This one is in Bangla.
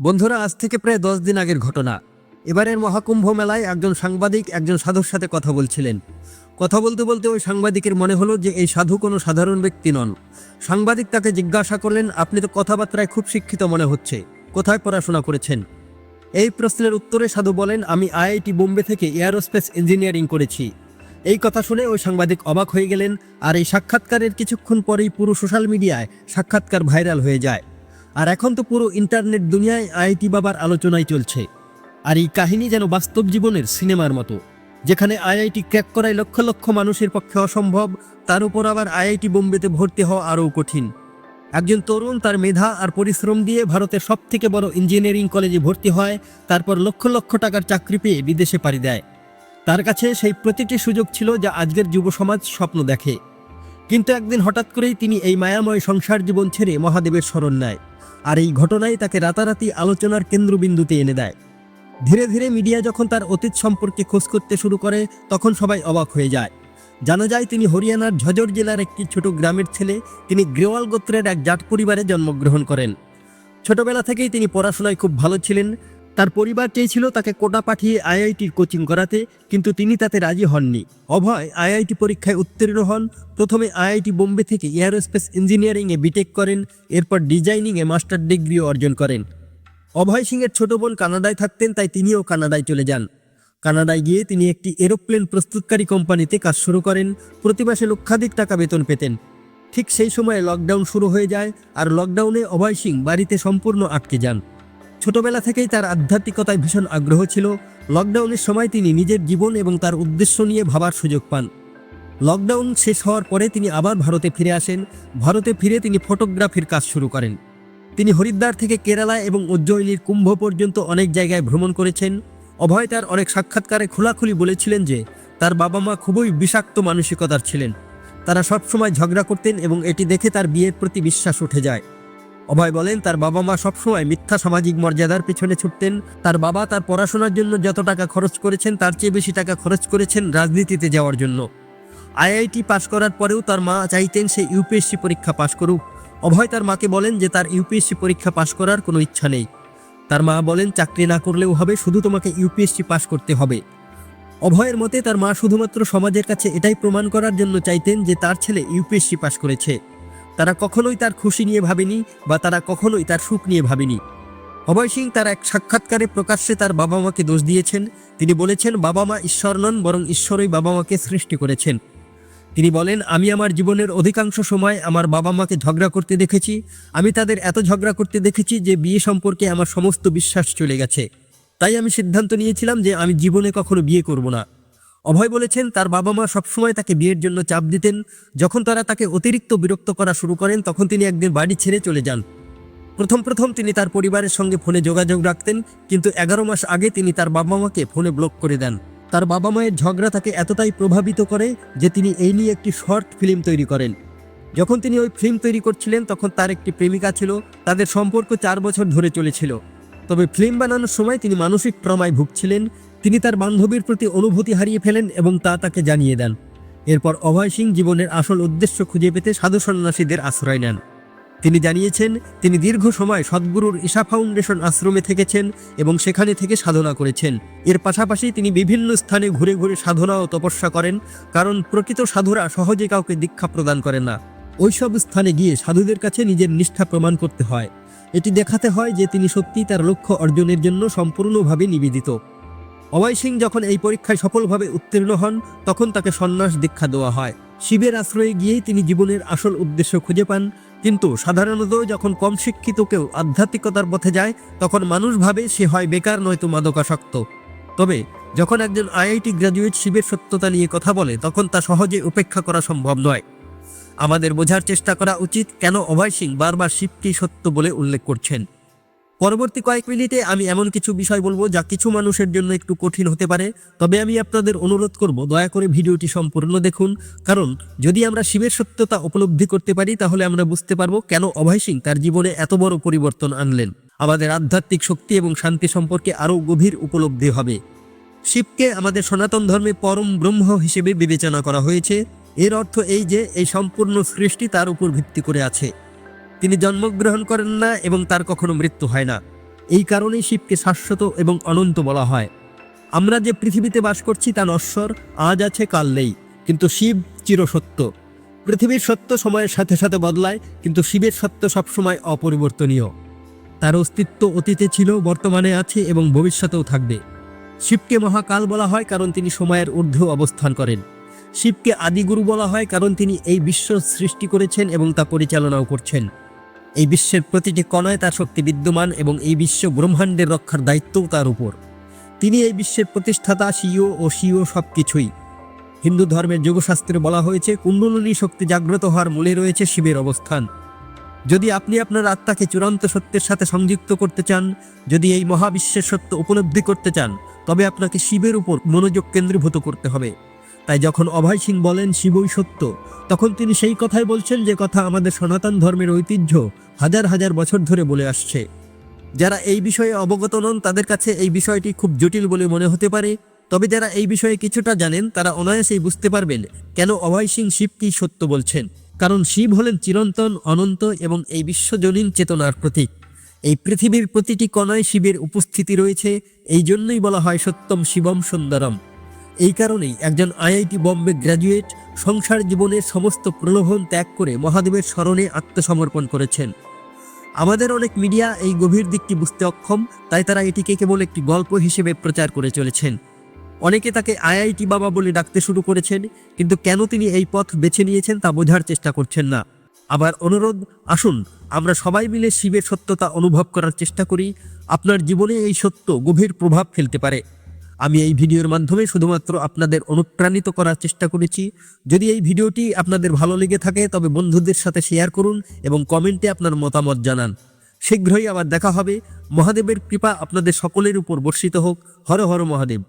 বন্ধুরা, আজ থেকে প্রায় দশ দিন আগের ঘটনা। এবারের মহাকুম্ভ মেলায় একজন সাংবাদিক একজন সাধুর সাথে কথা বলছিলেন। কথা বলতে বলতে ওই সাংবাদিকের মনে হলো যে এই সাধু কোনো সাধারণ ব্যক্তি নন। সাংবাদিক তাকে জিজ্ঞাসা করলেন, আপনি তো কথাবার্তায় খুব শিক্ষিত মনে হচ্ছে। কোথায় পড়াশোনা করেছেন? এই প্রশ্নের উত্তরে সাধু বলেন, আমি আইআইটি বোম্বে থেকে এয়ারোস্পেস ইঞ্জিনিয়ারিং করেছি। এই কথা শুনে ওই সাংবাদিক অবাক হয়ে গেলেন, আর এই সাক্ষাৎকারের কিছুক্ষণ পরেই পুরো সোশ্যাল মিডিয়ায় সাক্ষাৎকার ভাইরাল হয়ে যায়। আর এখন তো পুরো ইন্টারনেট দুনিয়ায় আইআইটি বাবার আলোচনায় চলছে। আর এই কাহিনী যেন বাস্তব জীবনের সিনেমার মতো, যেখানে আইআইটি ক্র্যাক করায় লক্ষ লক্ষ মানুষের পক্ষে অসম্ভব, তার উপর আবার আইআইটি বোম্বেতে ভর্তি হওয়া আরও কঠিন। একজন তরুণ তার মেধা আর পরিশ্রম দিয়ে ভারতের সব থেকে বড় ইঞ্জিনিয়ারিং কলেজে ভর্তি হয়, তারপর লক্ষ লক্ষ টাকার চাকরি পেয়ে বিদেশে পাড়ি দেয়। তার কাছে সেই প্রতিটি সুযোগ ছিল যা আজকের যুব সমাজ স্বপ্ন দেখে। কিন্তু একদিন হঠাৎ করেই তিনি এই মায়াময় সংসার জীবন ছেড়ে মহাদেবের শরণ নেয়। আর এই ঘটনাই তাকে রাতারাতি আলোচনার কেন্দ্রবিন্দুতে এনে দেয়। ধীরে ধীরে মিডিয়া যখন তার অতীত সম্পর্কে খোঁজ করতে শুরু করে, তখন সবাই অবাক হয়ে যায়। জানা যায় তিনি হরিয়ানার ঝজর জেলার একটি ছোট গ্রামের ছেলে। তিনি গ্রেওয়াল গোত্রের এক জাট পরিবারে জন্মগ্রহণ করেন। ছোটবেলা থেকেই তিনি পড়াশোনায় খুব ভালো ছিলেন। তার পরিবার চেয়েছিল তাকে কোটা পাঠিয়ে আইআইটির কোচিং করাতে, কিন্তু তিনি তাতে রাজি হননি। অভয় আইআইটি পরীক্ষায় উত্তীর্ণ হন। প্রথমে আইআইটি বোম্বে থেকে এয়ারোস্পেস ইঞ্জিনিয়ারিংয়ে বিটেক করেন, এরপর ডিজাইনিংয়ে মাস্টার ডিগ্রিও অর্জন করেন। অভয় সিংয়ের ছোট বোন কানাডায় থাকতেন, তাই তিনিও কানাডায় চলে যান। কানাডায় গিয়ে তিনি একটি এরোপ্লেন প্রস্তুতকারী কোম্পানিতে কাজ শুরু করেন প্রতি মাসে লক্ষাধিক টাকা বেতন পেতেন। ঠিক সেই সময়ে লকডাউন শুরু হয়ে যায়, আর লকডাউনে অভয় সিং বাড়িতে সম্পূর্ণ আটকে যান। ছোটবেলা থেকেই তার আধ্যাত্মিকতায় ভীষণ আগ্রহ ছিল। লকডাউনের সময় তিনি নিজের জীবন এবং তার উদ্দেশ্য নিয়ে ভাবার সুযোগ পান। লকডাউন শেষ হওয়ার পরে তিনি আবার ভারতে ফিরে আসেন। ভারতে ফিরে তিনি ফটোগ্রাফির কাজ শুরু করেন। তিনি হরিদ্বার থেকে কেরালা এবং উজ্জয়িনীর কুম্ভ পর্যন্ত অনেক জায়গায় ভ্রমণ করেছেন। অভয় তার অনেক সাক্ষাৎকারে খোলাখুলি বলেছিলেন যে, তার বাবা মা খুবই বিষাক্ত মানসিকতার ছিলেন। তারা সবসময় ঝগড়া করতেন এবং এটি দেখে তার বিয়ের প্রতি বিশ্বাস উঠে যায়। অভয় বলেন, তার বাবা মা সবসময় মিথ্যা সামাজিক মর্যাদার পেছনে ছুটতেন। তার বাবা তার পড়াশোনার জন্য যত টাকা খরচ করেছেন, তার চেয়ে বেশি টাকা খরচ করেছেন রাজনীতিতে যাওয়ার জন্য। আইআইটি পাশ করার পরেও তার মা চাইতেন সে ইউপিএসসি পরীক্ষা পাশ করুক। অভয় তার মাকে বলেন যে, তার ইউপিএসসি পরীক্ষা পাশ করার কোনো ইচ্ছা নেই। তার মা বলেন, চাকরি না করলেও হবে, শুধু তোমাকে ইউপিএসসি পাশ করতে হবে। অভয়ের মতে তার মা শুধুমাত্র সমাজের কাছে এটাই প্রমাণ করার জন্য চাইতেন যে, তার ছেলে ইউপিএসসি পাশ করেছে। তারা কখনোই তার খুশি নিয়ে ভাবেনি বা তারা কখনোই তার সুখ নিয়ে ভাবেনি। অভয় সিং তার এক সাক্ষাৎকারে প্রকাশ্যে তার বাবা মাকে দোষ দিয়েছেন। তিনি বলেছেন বাবা মা ঈশ্বর নন, বরং ঈশ্বরই বাবা মাকে সৃষ্টি করেছেন। তিনি বলেন, আমি আমার জীবনের অধিকাংশ সময় আমার বাবা মাকে ঝগড়া করতে দেখেছি। আমি তাদের এত ঝগড়া করতে দেখেছি যে বিয়ে সম্পর্কে আমার সমস্ত বিশ্বাস চলে গেছে। তাই আমি সিদ্ধান্ত নিয়েছিলাম যে আমি জীবনে কখনো বিয়ে করব না। অভয় বলেছেন, তার বাবা মা সবসময় তাকে বিয়ের জন্য চাপ দিতেন। যখন তারা তাকে অতিরিক্ত বিরক্ত করা শুরু করেন, তখন তিনি একদিন বাড়ি ছেড়ে চলে যান। প্রথম প্রথম তিনি তার পরিবারের সঙ্গে ফোনে যোগাযোগ রাখতেন, কিন্তু এগারো মাস আগে তিনি তার বাবা মাকে ফোনে ব্লক করে দেন। তার বাবা মায়ের ঝগড়া তাকে এতটাই প্রভাবিত করে যে তিনি এই নিয়ে একটি শর্ট ফিল্ম তৈরি করেন। যখন তিনি ওই ফিল্ম তৈরি করছিলেন, তখন তার একটি প্রেমিকা ছিল, তাদের সম্পর্ক চার বছর ধরে চলেছিল। তবে ফিল্ম বানানোর সময় তিনি মানসিক ট্রমায় ভুগছিলেন তিনি তার বান্ধবীর প্রতি অনুভূতি হারিয়ে ফেলেন এবং তা তাকে জানিয়ে দেন। এরপর অভয় সিং জীবনের আসল উদ্দেশ্য খুঁজে পেতে সাধু সন্ন্যাসীদের আশ্রয় নেন। তিনি জানিয়েছেন, তিনি দীর্ঘ সময় সদ্গুরুর ঈশা ফাউন্ডেশন আশ্রমে থেকেছেন এবং সেখানে থেকে সাধনা করেছেন। এর পাশাপাশি তিনি বিভিন্ন স্থানে ঘুরে ঘুরে সাধনা ও তপস্যা করেন, কারণ প্রকৃত সাধুরা সহজে কাউকে দীক্ষা প্রদান করেন না। ওইসব স্থানে গিয়ে সাধুদের কাছে নিজের নিষ্ঠা প্রমাণ করতে হয়। এটি দেখাতে হয় যে তিনি সত্যিই তার লক্ষ্য অর্জনের জন্য সম্পূর্ণভাবে নিবেদিত। অভয় সিং যখন এই পরীক্ষায় সফলভাবে উত্তীর্ণ হন, তখন তাকে সন্ন্যাস দীক্ষা দেওয়া হয়। শিবের আশ্রয়ে গিয়েই তিনি জীবনের আসল উদ্দেশ্য খুঁজে পান। কিন্তু সাধারণত যখন কম শিক্ষিত কেউ আধ্যাত্মিকতার পথে যায়, তখন মানুষ ভাবে সে হয় বেকার নয়তো মাদকাসক্ত। তবে যখন একজন আইআইটি গ্র্যাজুয়েট শিবের সত্যতা নিয়ে কথা বলে, তখন তা সহজে উপেক্ষা করা সম্ভব নয়। আমাদের বোঝার চেষ্টা করা উচিত কেন অভয় সিং বারবার শিবকেই সত্য বলে উল্লেখ করছেন। পরবর্তী কয়েক মিনিটে আমি এমন কিছু বিষয় বলব যা কিছু মানুষের জন্য একটু কঠিন হতে পারে। তবে আমি আপনাদের অনুরোধ করব, দয়া করে ভিডিওটি সম্পূর্ণ দেখুন। কারণ, যদি আমরা শিবের সত্যতা উপলব্ধি করতে পারি, তাহলে আমরা বুঝতে পারব কেন অভয় সিং তার জীবনে এত বড় পরিবর্তন আনলেন। আমাদের আধ্যাত্মিক শক্তি এবং শান্তি সম্পর্কে আরও গভীর উপলব্ধি হবে। শিবকে আমাদের সনাতন ধর্মে পরম ব্রহ্ম হিসেবে বিবেচনা করা হয়েছে। এর অর্থ এই যে, এই সম্পূর্ণ সৃষ্টি তার উপর ভিত্তি করে আছে। তিনি জন্মগ্রহণ করেন না এবং তার কখনো মৃত্যু হয় না। এই কারণেই শিবকে শাশ্বত এবং অনন্ত বলা হয়। আমরা যে পৃথিবীতে বাস করছি তা নশ্বর, আজ আছে, কাল নেই, কিন্তু শিব চিরসত্য। পৃথিবীর সত্য সময়ের সাথে সাথে বদলায়, কিন্তু শিবের সত্য সবসময় অপরিবর্তনীয়। তার অস্তিত্ব অতীতে ছিল, বর্তমানে আছে এবং ভবিষ্যতেও থাকবে। শিবকে মহাকাল বলা হয় কারণ তিনি সময়ের ঊর্ধ্ব অবস্থান করেন। শিবকে আদিগুরু বলা হয় কারণ তিনি এই বিশ্ব সৃষ্টি করেছেন এবং তা পরিচালনাও করছেন। এই বিশ্বের প্রতিটি কণায় তার শক্তি বিদ্যমান এবং এই বিশ্ব ব্রহ্মাণ্ডের রক্ষার দায়িত্বও তার উপর। তিনি এই বিশ্বের প্রতিষ্ঠাতা সিও ও সিও সব কিছুই হিন্দু ধর্মের যোগশাস্ত্রে বলা হয়েছে, কুণ্ডলিনী শক্তি জাগ্রত হওয়ার মূলে রয়েছে শিবের অবস্থান। যদি আপনি আপনার আত্মাকে চূড়ান্ত সত্যের সাথে সংযুক্ত করতে চান, যদি এই মহাবিশ্বের সত্য উপলব্ধি করতে চান, তবে আপনাকে শিবের উপর মনোযোগ কেন্দ্রীভূত করতে হবে। তাই যখন অভয় সিং বলেন শিবই সত্য, তখন তিনি সেই কথাই বলছেন যে কথা আমাদের সনাতন ধর্মের ঐতিহ্য হাজার হাজার বছর ধরে বলে আসছে। যারা এই বিষয়ে অবগত নন, তাদের কাছে এই বিষয়টি খুব জটিল বলে মনে হতে পারে। তবে যারা এই বিষয়ে কিছুটা জানেন, তারা অনায়াসেই বুঝতে পারবেন কেন অভয় সিং শিবকেই সত্য বলছেন। কারণ শিব হলেন চিরন্তন, অনন্ত এবং এই বিশ্বজনীন চেতনার প্রতীক। এই পৃথিবীর প্রতিটি কণায় শিবের উপস্থিতি রয়েছে, এই জন্যই বলা হয় সত্যম শিবম সুন্দরম। এই কারণেই একজন আইআইটি বম্বে গ্র্যাজুয়েট সংসার জীবনের সমস্ত প্রলোভন ত্যাগ করে মহাদেবের স্মরণে আত্মসমর্পণ করেছেন। আমাদের অনেক মিডিয়া এই গভীর দিকটি বুঝতে অক্ষম, তাই তারা এটিকে কেবল একটি গল্প হিসেবে প্রচার করে চলেছেন। অনেকে তাকে আইআইটি বাবা বলে ডাকতে শুরু করেছেন, কিন্তু কেন তিনি এই পথ বেছে নিয়েছেন তা বোঝার চেষ্টা করছেন না। আবার অনুরোধ, আসুন, আমরা সবাই মিলে শিবের সত্যতা অনুভব করার চেষ্টা করি, আপনার জীবনে এই সত্য গভীর প্রভাব ফেলতে পারে। আমি এই ভিডিওর মাধ্যমে শুধুমাত্র আপনাদের অনুপ্রাণিত করার চেষ্টা করেছি। যদি এই ভিডিওটি আপনাদের ভালো লেগে থাকে, তবে বন্ধুদের সাথে শেয়ার করুন এবং কমেন্টে আপনার মতামত জানান। শীঘ্রই আবার দেখা হবে। মহাদেবের কৃপা আপনাদের সকলের উপর বর্ষিত হোক। হর হর মহাদেব।